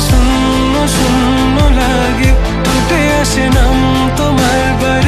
শূন্য শূন্য লাগে টুটে আসে নাম তোমার বারে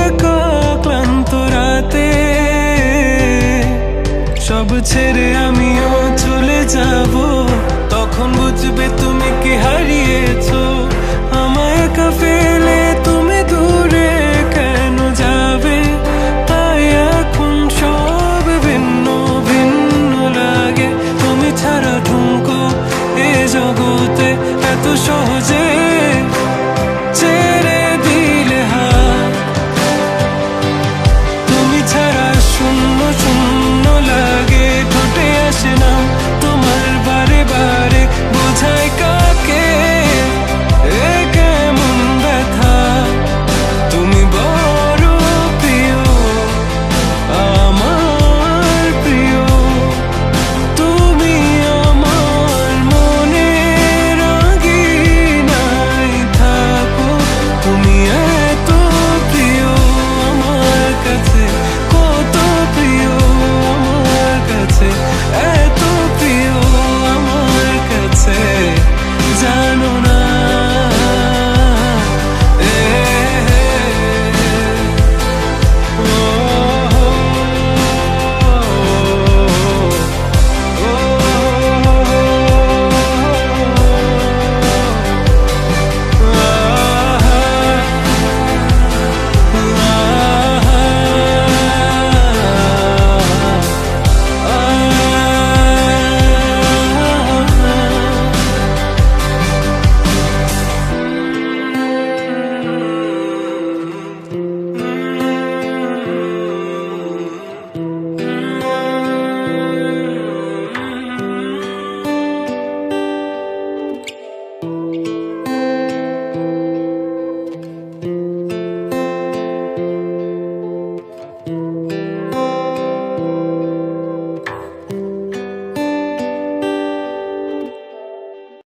ছেড়ে আমিও চলে যাব।